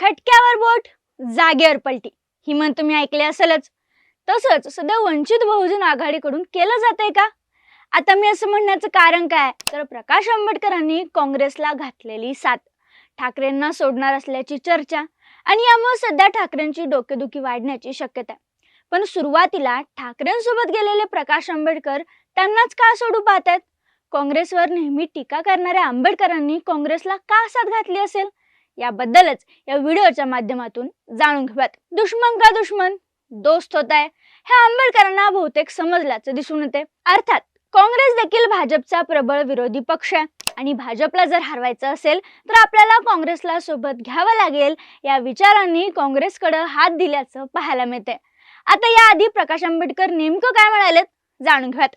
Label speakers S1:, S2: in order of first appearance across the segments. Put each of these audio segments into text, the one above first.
S1: खटक्यावर बोट जागेवर पलटी. ही म्हण तुम्ही ऐकले असेलच. तसंच सध्या वंचित बहुजन आघाडीकडून केलं जातंय का? आता मी असं म्हणण्याचं कारण काय? तर प्रकाश आंबेडकरांनी काँग्रेसला घातलेली साथ. ठाकरेंना सोडणार असल्याची चर्चा आणि यामुळे सध्या ठाकरेंची डोकेदुखी वाढण्याची शक्यता पण सुरुवातीला ठाकरेंसोबत गेलेले प्रकाश आंबेडकर त्यांनाच का सोडू पाहतायत? काँग्रेसवर नेहमी टीका करणाऱ्या आंबेडकरांनी काँग्रेसला का साथ घातली असेल? याबद्दलच या व्हिडिओच्या माध्यमातून जाणून घेऊयात. दुश्मन का दुश्मन? दोस्त होत आहे हे आंबेडकरांना बहुतेक समजल्याचं दिसून येते. अर्थात काँग्रेस देखील भाजपचा प्रबळ विरोधी पक्ष आहे. आणि भाजपला जर हरवायचं असेल तर आपल्याला काँग्रेसला सोबत घ्यावं लागेल या विचारांनी काँग्रेसकडे हात दिल्याचं पाहायला मिळते. आता याआधी प्रकाश आंबेडकर नेमकं काय म्हणालेत? जाणून घेऊयात.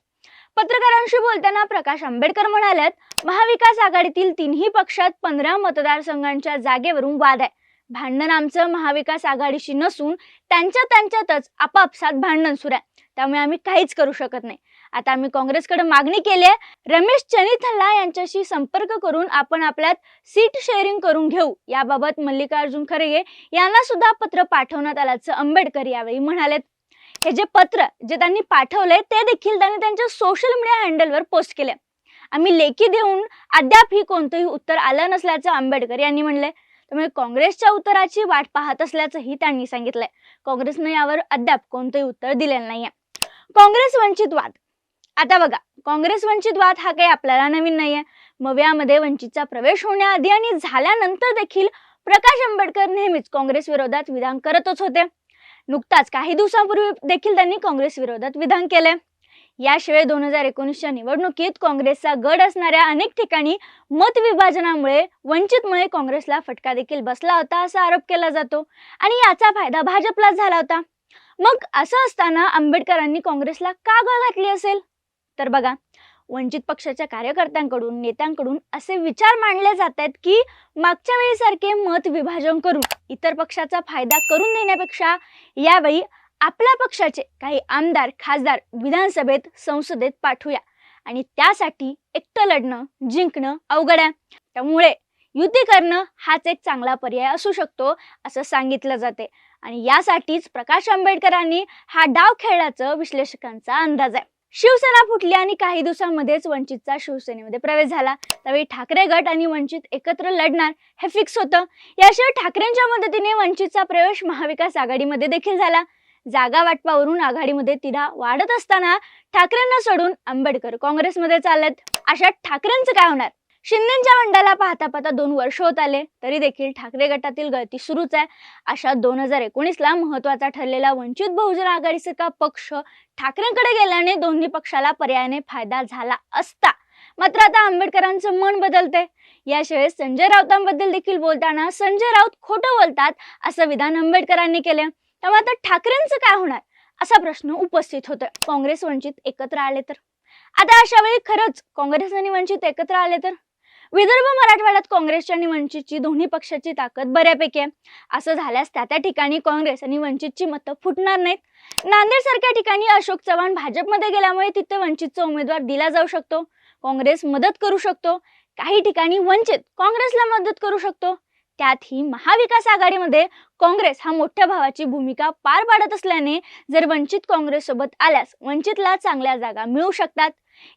S1: पत्रकारांशी बोलताना प्रकाश आंबेडकर म्हणाल्यात महाविकास आघाडीतील तिन्ही पक्षात पंधरा मतदारसंघांच्या जागेवरून वाद आहे. भांडण आमचं महाविकास आघाडीशी नसून त्यांच्या त्यांच्यातच आपापसात भांडण सुरू आहे. त्यामुळे आम्ही काहीच करू शकत नाही. आता आम्ही काँग्रेसकडे मागणी केली आहे. रमेश चनिथल्ला यांच्याशी संपर्क करून आपण आपल्यात सीट शेअरिंग करून घेऊ. याबाबत मल्लिकार्जुन खरगे यांना सुद्धा पत्र पाठवण्यात आल्याचं आंबेडकर यावेळी म्हणालेत. हे जे पत्र जे त्यांनी पाठवले ते देखील त्यांनी त्यांच्या सोशल मीडिया हँडलवर पोस्ट केले आम्ही लेखी देऊन अद्याप ही कोणतंही उत्तर आलं नसल्याचं आंबेडकर यांनी म्हणले त्यामुळे काँग्रेसच्या उत्तराची वाट पाहत असल्याचंही त्यांनी सांगितलंय. काँग्रेसनं यावर अद्याप कोणतंही उत्तर दिलेलं नाहीये. काँग्रेस वंचित वाद. आता बघा काँग्रेस वंचित वाद हा काही आपल्याला नवीन नाहीये. मव्यामध्ये वंचितचा प्रवेश होण्याआधी आणि झाल्यानंतर देखील प्रकाश आंबेडकर नेहमीच काँग्रेस विरोधात विधान करतच होते. नुकताच काही दिवसांपूर्वी देखील त्यांनी काँग्रेस विरोधात विधान केले याशिवाय दोन हजार एकोणीसच्या निवडणुकीत काँग्रेसचा गड असणाऱ्या अनेक ठिकाणी मतविभाजनामुळे वंचितमुळे काँग्रेसला फटका देखील बसला होता असा आरोप केला जातो आणि याचा फायदा भाजपलाच झाला होता. मग असं असताना आंबेडकरांनी काँग्रेसला का गळ घातली असेल? तर बघा वंचित पक्षाच्या कार्यकर्त्यांकडून नेत्यांकडून असे विचार मांडले जात आहेत की मागच्या वेळीसारखे मत विभाजन करून इतर पक्षाचा फायदा करून देण्यापेक्षा यावेळी आपल्या पक्षाचे काही आमदार खासदार विधानसभेत संसदेत पाठवूया. आणि त्यासाठी एकटं लढणं जिंकणं अवघड आहे. त्यामुळे युती करणं हाच एक चांगला पर्याय असू शकतो असं सांगितलं जाते आणि यासाठीच प्रकाश आंबेडकरांनी हा डाव खेळल्याचं विश्लेषकांचा अंदाज आहे. शिवसेना फुटली आणि काही दिवसांमध्येच वंचितचा शिवसेनेमध्ये प्रवेश झाला. त्यावेळी ठाकरे गट आणि वंचित एकत्र लढणार हे फिक्स होतं. याशिवाय ठाकरेंच्या मदतीने वंचितचा प्रवेश महाविकास आघाडीमध्ये देखील झाला. जागा वाटपावरून आघाडीमध्ये तिढा वाढत असताना ठाकरेंना सोडून आंबेडकर काँग्रेसमध्ये चालत अशा ठाकरेंचं काय होणार? शिंदेच्या मंडळाला पाहता पाहता दोन वर्ष होत आले. तरी देखील ठाकरे गटातील गळती सुरूच आहे. अशा दोन हजार एकोणीसला महत्त्वाचा ठरलेला वंचित बहुजन आघाडीचा पक्ष ठाकरेंकडे गेल्याने दोन्ही पक्षाला पर्यायाने फायदा झाला असता. मात्र आता आंबेडकरांचं मन बदलते. याशिवाय संजय राऊतांबद्दल देखील बोलताना संजय राऊत खोटं बोलतात असं विधान आंबेडकरांनी केलं त्यामुळे आता ठाकरेंचं काय होणार? असा प्रश्न उपस्थित होतोय. काँग्रेस वंचित एकत्र आले तर? आता अशा वेळी खरंच काँग्रेस आणि वंचित एकत्र आले तर? विदर्भ मराठवाड्यात काँग्रेसची आणि वंचितची दोन्ही पक्षाची ताकद बऱ्यापैकी आहे. असं झाल्यास त्या त्या ठिकाणी काँग्रेस आणि वंचितची मतं फुटणार नाहीत. नांदेड सारख्या ठिकाणी अशोक चव्हाण भाजपमध्ये गेल्यामुळे तिथे वंचितचा उमेदवार दिला जाऊ शकतो. काँग्रेस मदत करू शकतो. काही ठिकाणी वंचित काँग्रेसला मदत करू शकतो. त्यातही महाविकास आघाडीमध्ये काँग्रेस हा मोठ्या भावाची भूमिका पार पाडत असल्याने जर वंचित काँग्रेस सोबत आल्यास वंचितला चांगल्या जागा मिळू शकतात.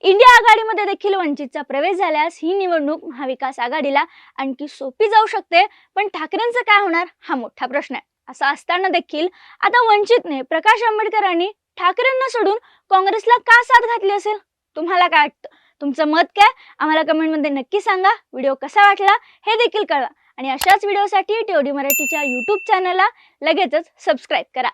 S1: इंडिया आघाडीमध्ये देखील वंचितचा प्रवेश झाल्यास ही निवडणूक महाविकास आघाडीला आणखी सोपी जाऊ शकते. पण ठाकरेंचं काय होणार? हा मोठा प्रश्न आहे. असं असताना देखील आता वंचितने प्रकाश आंबेडकरांनी ठाकरेंना सोडून काँग्रेसला का साथ घातली असेल? तुम्हाला काय वाटतं? तुमचं मत काय? आम्हाला कमेंटमध्ये नक्की सांगा. व्हिडिओ कसा वाटला? हे देखील कळवा. आणि अशाच व्हिडिओसाठी टीओडी मराठीच्या यूट्यूब चॅनलला लगेचच सबस्क्राईब करा.